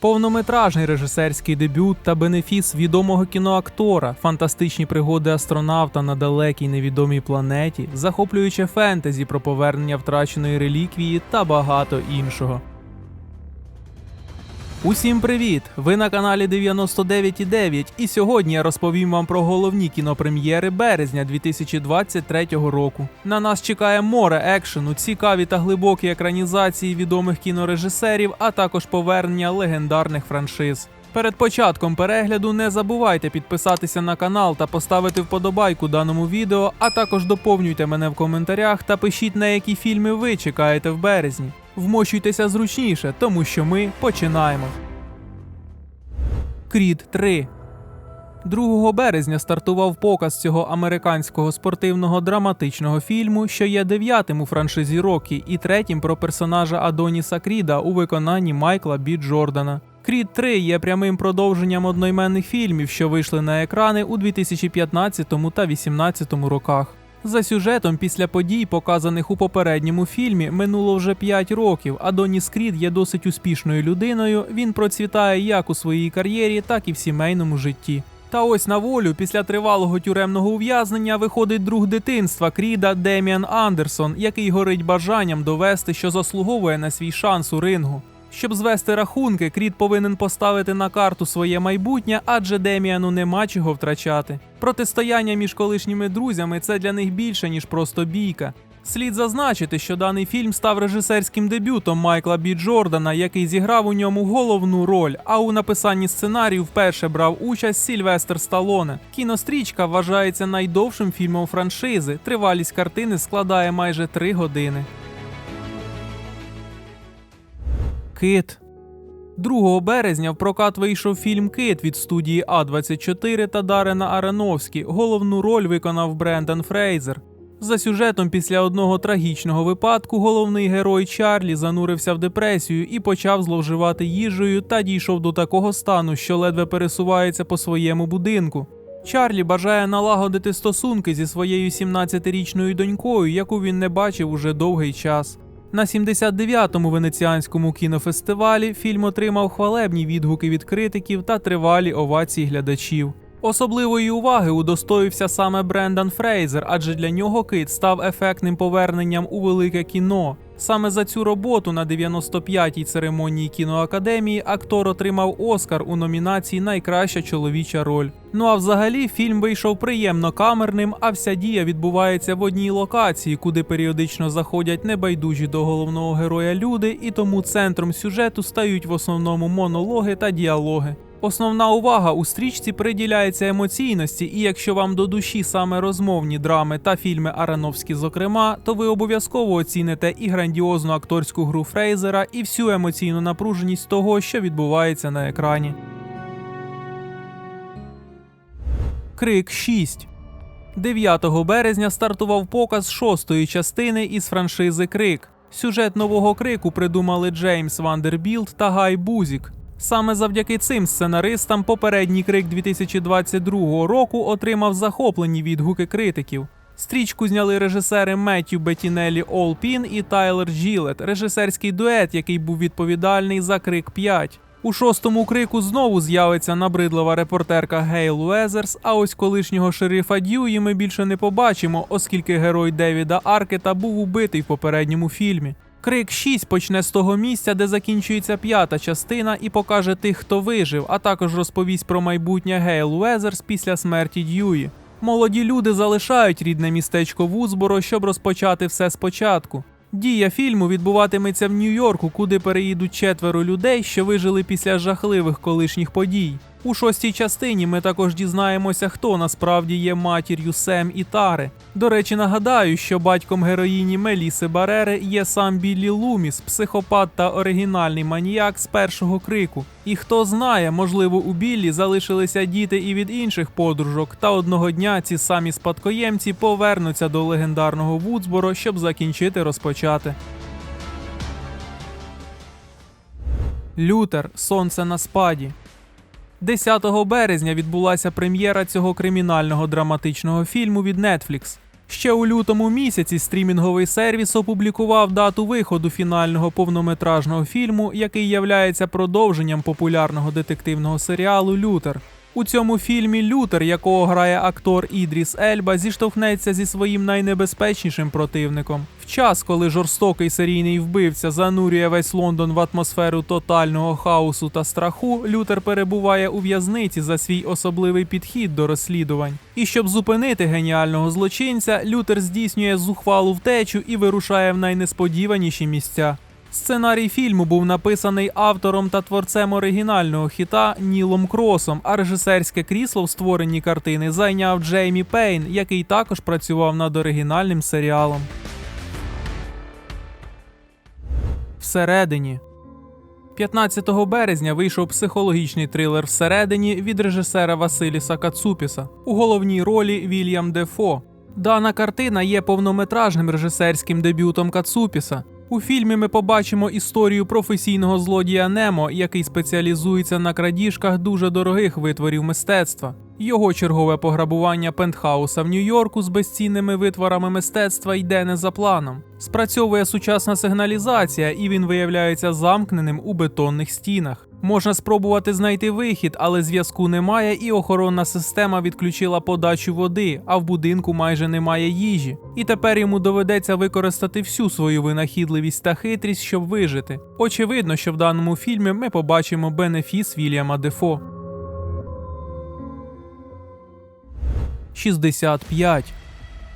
Повнометражний режисерський дебют та бенефіс відомого кіноактора, фантастичні пригоди астронавта на далекій невідомій планеті, захоплююче фентезі про повернення втраченої реліквії та багато іншого. Усім привіт! Ви на каналі 99.9 і сьогодні я розповім вам про головні кінопрем'єри березня 2023 року. На нас чекає море екшену, цікаві та глибокі екранізації відомих кінорежисерів, а також повернення легендарних франшиз. Перед початком перегляду не забувайте підписатися на канал та поставити вподобайку даному відео, а також доповнюйте мене в коментарях та пишіть на які фільми ви чекаєте в березні. Вмощуйтеся зручніше, тому що ми починаємо. Крід 3 2 березня стартував показ цього американського спортивного драматичного фільму, що є дев'ятим у франшизі Рокі і третім про персонажа Адоніса Кріда у виконанні Майкла Бі Джордана. Крід 3 є прямим продовженням одноіменних фільмів, що вийшли на екрани у 2015 та 2018 роках. За сюжетом, після подій, показаних у попередньому фільмі, минуло вже 5 років. а Доніс Крід є досить успішною людиною. Він процвітає як у своїй кар'єрі, так і в сімейному житті. Та ось на волю після тривалого тюремного ув'язнення виходить друг дитинства Кріда Деміан Андерсон, який горить бажанням довести, що заслуговує на свій шанс у рингу. Щоб звести рахунки, Крід повинен поставити на карту своє майбутнє, адже Деміану нема чого втрачати. Протистояння між колишніми друзями це для них більше, ніж просто бійка. Слід зазначити, що даний фільм став режисерським дебютом Майкла Бі Джордана, який зіграв у ньому головну роль, а у написанні сценарію вперше брав участь Сільвестр Сталоне. Кінострічка вважається найдовшим фільмом франшизи. Тривалість картини складає майже три години. Кит. 2 березня в прокат вийшов фільм Кит від студії А24 та Дарена Аронофскі. Головну роль виконав Брендан Фрейзер. За сюжетом, після одного трагічного випадку, головний герой Чарлі занурився в депресію і почав зловживати їжею та дійшов до такого стану, що ледве пересувається по своєму будинку. Чарлі бажає налагодити стосунки зі своєю 17-річною донькою, яку він не бачив уже довгий час. На 79-му венеціанському кінофестивалі фільм отримав хвалебні відгуки від критиків та тривалі овації глядачів. Особливої уваги удостоївся саме Брендан Фрейзер, адже для нього кит став ефектним поверненням у велике кіно. Саме за цю роботу на 95-й церемонії кіноакадемії актор отримав Оскар у номінації Найкраща чоловіча роль. Ну а взагалі фільм вийшов приємно камерним, а вся дія відбувається в одній локації, куди періодично заходять небайдужі до головного героя люди, і тому центром сюжету стають в основному монологи та діалоги. Основна увага у стрічці приділяється емоційності, і якщо вам до душі саме розмовні драми та фільми Аронофські, зокрема, то ви обов'язково оціните і грандіозну акторську гру Фрейзера, і всю емоційну напруженість того, що відбувається на екрані. Крик 6 9 березня стартував показ шостої частини із франшизи Крик. Сюжет нового крику придумали Джеймс Вандербілд та Гай Бузік. Саме завдяки цим сценаристам попередній крик 2022 року отримав захоплені відгуки критиків. Стрічку зняли режисери Меттю Беттінелі Олпін і Тайлер Джилет, режисерський дует, який був відповідальний за крик 5. У шостому крику знову з'явиться набридлива репортерка Гейл Уезерс, а ось колишнього шерифа Дьюї ми більше не побачимо, оскільки герой Девіда Аркета був убитий в попередньому фільмі. Крик 6 почне з того місця, де закінчується п'ята частина, і покаже тих, хто вижив, а також розповість про майбутнє Гейл Уезерс після смерті Дьюї. Молоді люди залишають рідне містечко Вузборо, щоб розпочати все спочатку. Дія фільму відбуватиметься в Нью-Йорку, куди переїдуть четверо людей, що вижили після жахливих колишніх подій. У шостій частині ми також дізнаємося, хто насправді є матір'ю Сем і Тари. До речі, нагадаю, що батьком героїні Меліси Барери є сам Біллі Луміс, психопат та оригінальний маніяк з першого крику. І хто знає, можливо, у Біллі залишилися діти і від інших подружок, та одного дня ці самі спадкоємці повернуться до легендарного Вудсборо, щоб закінчити розпочати. Лютер Сонце на спаді. 10 березня відбулася прем'єра цього кримінального драматичного фільму від Netflix. Ще у лютому місяці стрімінговий сервіс опублікував дату виходу фінального повнометражного фільму, який являється продовженням популярного детективного серіалу Лютер. У цьому фільмі Лютер, якого грає актор Ідріс Ельба, зіштовхнеться зі своїм найнебезпечнішим противником. В час, коли жорстокий серійний вбивця занурює весь Лондон в атмосферу тотального хаосу та страху, Лютер перебуває у в'язниці за свій особливий підхід до розслідувань. І щоб зупинити геніального злочинця, Лютер здійснює зухвалу втечу і вирушає в найнесподіваніші місця. Сценарій фільму був написаний автором та творцем оригінального хіта Нілом Кросом, а режисерське крісло в створенні картини зайняв Джеймі Пейн, який також працював над оригінальним серіалом. Всередині 15 березня вийшов психологічний трилер Всередині від режисера Василіса Кацупіса у головній ролі Вільям Дефо. Дана картина є повнометражним режисерським дебютом Кацупіса. У фільмі ми побачимо історію професійного злодія Немо, який спеціалізується на крадіжках дуже дорогих витворів мистецтва. Його чергове пограбування пентхауса в Нью-Йорку з безцінними витворами мистецтва йде не за планом. Спрацьовує сучасна сигналізація, і він виявляється замкненим у бетонних стінах. Можна спробувати знайти вихід, але зв'язку немає, і охоронна система відключила подачу води, а в будинку майже немає їжі. І тепер йому доведеться використати всю свою винахідливість та хитрість, щоб вижити. Очевидно, що в даному фільмі ми побачимо бенефіс Вільяма Дефо. 65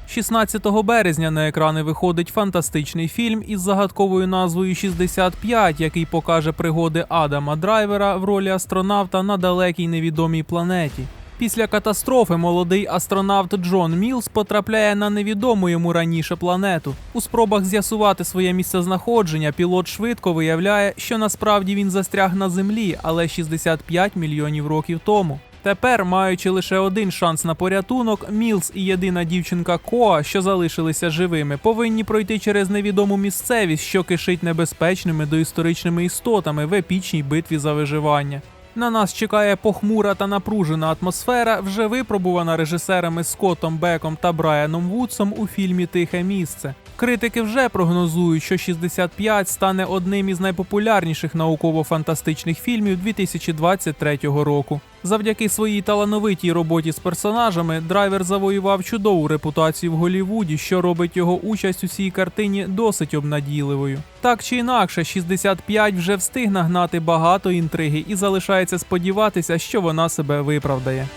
16 березня на екрани виходить фантастичний фільм із загадковою назвою 65, який покаже пригоди Адама Драйвера в ролі астронавта на далекій невідомій планеті. Після катастрофи молодий астронавт Джон Мілс потрапляє на невідому йому раніше планету. У спробах з'ясувати своє місцезнаходження пілот швидко виявляє, що насправді він застряг на землі, але 65 мільйонів років тому. Тепер, маючи лише один шанс на порятунок, Мілс і єдина дівчинка Коа, що залишилися живими, повинні пройти через невідому місцевість, що кишить небезпечними доісторичними істотами в епічній битві за виживання. На нас чекає похмура та напружена атмосфера, вже випробувана режисерами Скоттом Беком та Брайаном Вудсом у фільмі Тихе місце. Критики вже прогнозують, що 65 стане одним із найпопулярніших науково-фантастичних фільмів 2023 року. Завдяки своїй талановитій роботі з персонажами, драйвер завоював чудову репутацію в Голлівуді, що робить його участь у цій картині досить обнадійливою. Так чи інакше, 65 вже встиг нагнати багато інтриги і залишається сподіватися, що вона себе виправдає.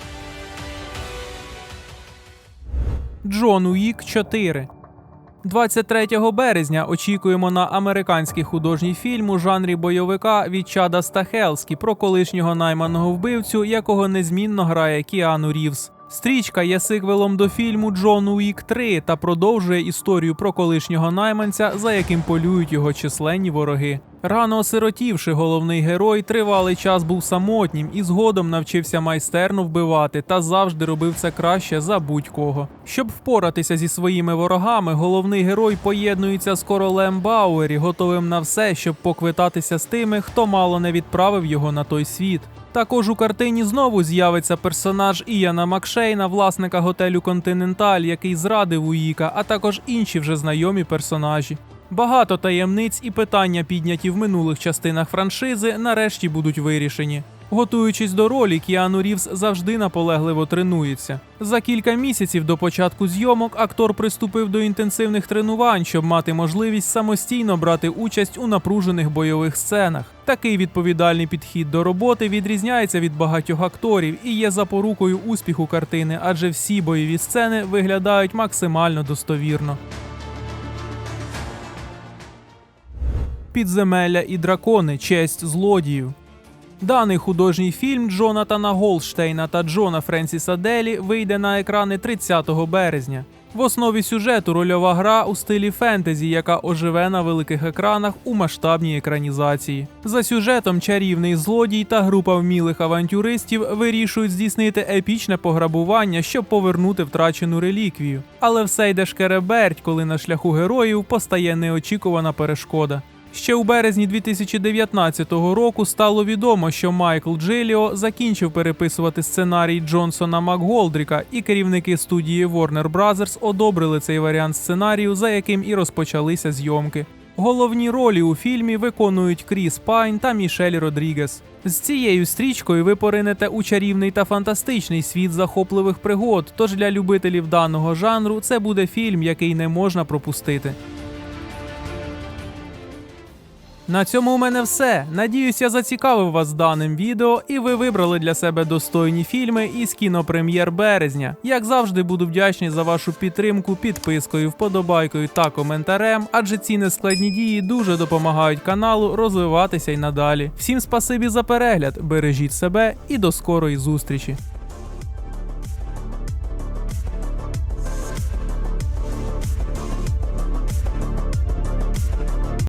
Джон Уік 4 23 березня очікуємо на американський художній фільм у жанрі бойовика від Чада Стахелскі про колишнього найманого вбивцю, якого незмінно грає Кіану Рівс. Стрічка є сиквелом до фільму Джон Уік 3 та продовжує історію про колишнього найманця, за яким полюють його численні вороги. Рано осиротівши, головний герой тривалий час був самотнім і згодом навчився майстерно вбивати та завжди робив це краще за будь-кого. Щоб впоратися зі своїми ворогами, головний герой поєднується з королем Бауері, готовим на все, щоб поквитатися з тими, хто мало не відправив його на той світ. Також у картині знову з'явиться персонаж Іяна Макшейна, власника готелю Континенталь, який зрадив Уїка, а також інші вже знайомі персонажі. Багато таємниць і питання, підняті в минулих частинах франшизи, нарешті будуть вирішені. Готуючись до ролі, Кіану Рівз завжди наполегливо тренується. За кілька місяців до початку зйомок актор приступив до інтенсивних тренувань, щоб мати можливість самостійно брати участь у напружених бойових сценах. Такий відповідальний підхід до роботи відрізняється від багатьох акторів і є запорукою успіху картини, адже всі бойові сцени виглядають максимально достовірно. Підземелля і дракони. Честь злодіїв. Даний художній фільм Джонатана Голштейна та Джона Френсіса Делі вийде на екрани 30 березня. В основі сюжету рольова гра у стилі фентезі, яка оживе на великих екранах у масштабній екранізації. За сюжетом чарівний злодій та група вмілих авантюристів вирішують здійснити епічне пограбування, щоб повернути втрачену реліквію. Але все йде шкереберть, коли на шляху героїв постає неочікувана перешкода. Ще у березні 2019 року стало відомо, що Майкл Джиліо закінчив переписувати сценарій Джонсона Макголдріка, і керівники студії Warner Brothers одобрили цей варіант сценарію, за яким і розпочалися зйомки. Головні ролі у фільмі виконують Кріс Пайн та Мішель Родрігес. З цією стрічкою ви поринете у чарівний та фантастичний світ захопливих пригод. Тож для любителів даного жанру це буде фільм, який не можна пропустити. На цьому у мене все. Надіюсь, я зацікавив вас даним відео, і ви вибрали для себе достойні фільми із кінопрем'єр березня. Як завжди, буду вдячний за вашу підтримку підпискою, вподобайкою та коментарем, адже ці нескладні дії дуже допомагають каналу розвиватися й надалі. Всім спасибі за перегляд, бережіть себе і до скорої зустрічі.